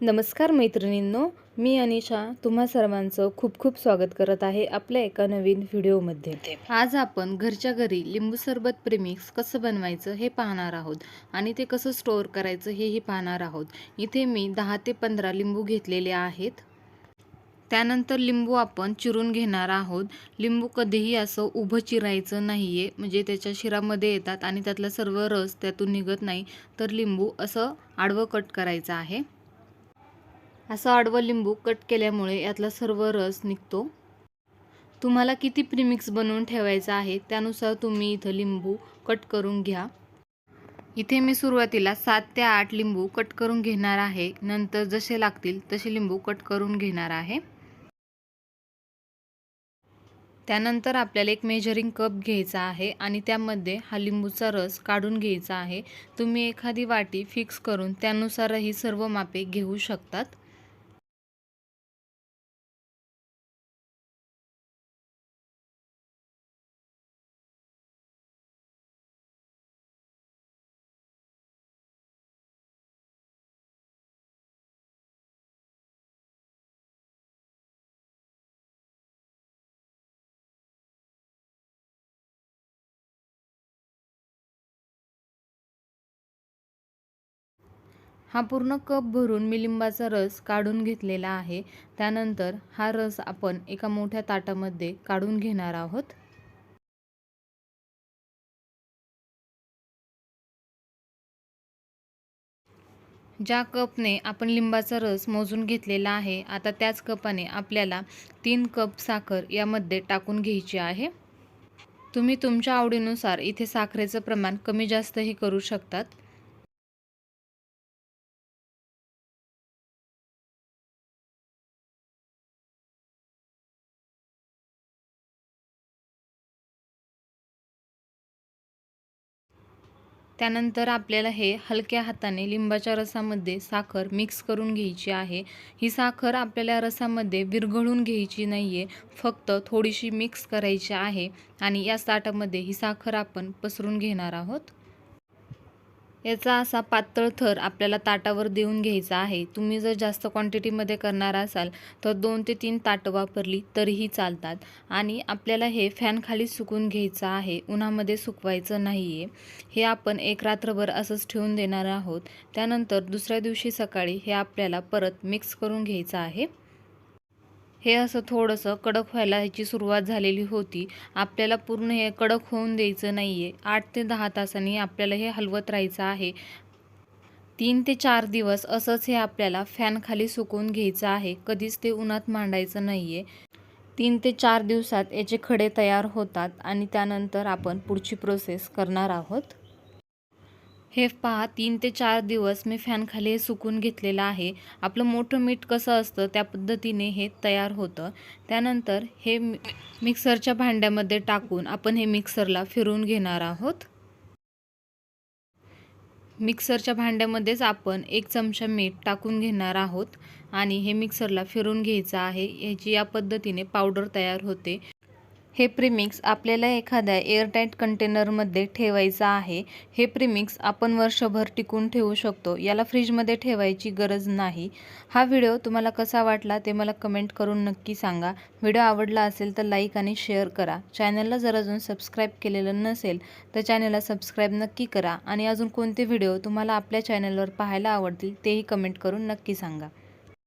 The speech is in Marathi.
नमस्कार मैत्रिणींनो मी अनिशा. तुम्हा सर्वांचं खूप खूप स्वागत करत आहे आपल्या एका नवीन व्हिडिओमध्ये. आज आपण घरच्या घरी लिंबू सरबत प्रेमिक्स कसं बनवायचं हे पाहणार आहोत आणि ते कसं स्टोअर करायचं हेही पाहणार आहोत. इथे मी दहा ते पंधरा लिंबू घेतलेले आहेत. त्यानंतर लिंबू आपण चिरून घेणार आहोत. लिंबू कधीही असं उभं चिरायचं नाही आहे म्हणजे त्याच्या शिरामध्ये येतात आणि त्यातला सर्व रस त्यातून निघत नाही. तर लिंबू असं आडवं कट करायचं आहे. असं आडवं लिंबू कट केल्यामुळे यातला सर्व रस निघतो. तुम्हाला किती प्रीमिक्स बनवून ठेवायचं आहे त्यानुसार तुम्ही इथं लिंबू कट करून घ्या. इथे मी सुरुवातीला सात ते आठ लिंबू कट करून घेणार आहे. नंतर जसे लागतील तसे लिंबू कट करून घेणार आहे. त्यानंतर आपल्याला एक मेजरिंग कप घ्यायचा आहे आणि त्यामध्ये हा लिंबूचा रस काढून घ्यायचा आहे. तुम्ही एखादी वाटी फिक्स करून त्यानुसारही सर्व मापे घेऊ शकतात. हा पूर्ण कप भरून मी लिंबाचा रस काढून घेतलेला आहे. त्यानंतर हा रस आपण एका मोठ्या ताटामध्ये काढून घेणार आहोत. ज्या कपने आपण लिंबाचा रस मोजून घेतलेला आहे आता त्याच कपाने आपल्याला तीन कप साखर यामध्ये टाकून घ्यायची आहे. तुम्ही तुमच्या आवडीनुसार इथे साखरेचं प्रमाण कमी जास्तही करू शकतात. त्यानंतर आपल्याला हे हलक्या हाताने लिंबाच्या रसामध्ये साखर मिक्स करून घ्यायची आहे. ही साखर आपल्याला रसामध्ये विरघळून घ्यायची नाही आहे फक्त थोडीशी मिक्स करायची आहे आणि या ताटामध्ये ही साखर आपण पसरून घेणार आहोत. याचा असा पातळ थर आपल्याला ताटावर देऊन घ्यायचा आहे. तुम्ही जर जास्त क्वांटिटीमध्ये करणार असाल तर दोन ते तीन ताटं वापरली तरीही चालतात. आणि आपल्याला हे फॅनखाली सुकून घ्यायचं आहे. उन्हामध्ये सुकवायचं नाही आहे हे आपण एक रात्रभर असंच ठेवून देणार आहोत. त्यानंतर दुसऱ्या दिवशी सकाळी हे आपल्याला परत मिक्स करून घ्यायचं आहे. हे असं थोडंसं कडक व्हायला ह्याची सुरुवात झालेली होती. आपल्याला पूर्ण हे कडक होऊन द्यायचं नाही आहे आठ ते दहा तासांनी आपल्याला हे हलवत राहायचं आहे. तीन ते चार दिवस असंच हे आपल्याला फॅनखाली सुकवून घ्यायचं आहे. कधीच ते उन्हात मांडायचं नाही आहे तीन ते चार दिवसात याचे खडे तयार होतात आणि त्यानंतर आपण पुढची प्रोसेस करणार आहोत. हे पहा तीन ते चार दिवस मी फॅनखाली हे सुकून घेतलेलं आहे. आपलं मोठं मीठ कसं असतं त्या पद्धतीने हे तयार होतं. त्यानंतर हे मिक्सरच्या भांड्यामध्ये टाकून आपण हे मिक्सरला फिरवून घेणार आहोत. मिक्सरच्या भांड्यामध्येच आपण एक चमचा मीठ टाकून घेणार आहोत आणि हे मिक्सरला फिरून घ्यायचं आहे. ह्याची या पद्धतीने पावडर तयार होते. हे प्रिमिक्स आपल्याला एखाद्या एअरटाईट कंटेनरमध्ये ठेवायचं आहे. हे प्रिमिक्स आपण वर्षभर टिकून ठेवू शकतो. याला फ्रीजमध्ये ठेवायची गरज नाही. हा व्हिडिओ तुम्हाला कसा वाटला ते मला कमेंट करून नक्की सांगा. व्हिडिओ आवडला असेल तर लाईक आणि शेअर करा. चॅनलला जर अजून सबस्क्राईब केलेलं नसेल तर चॅनलला सबस्क्राईब नक्की करा. आणि अजून कोणते व्हिडिओ तुम्हाला आपल्या चॅनलवर पाहायला आवडतील तेही कमेंट करून नक्की सांगा.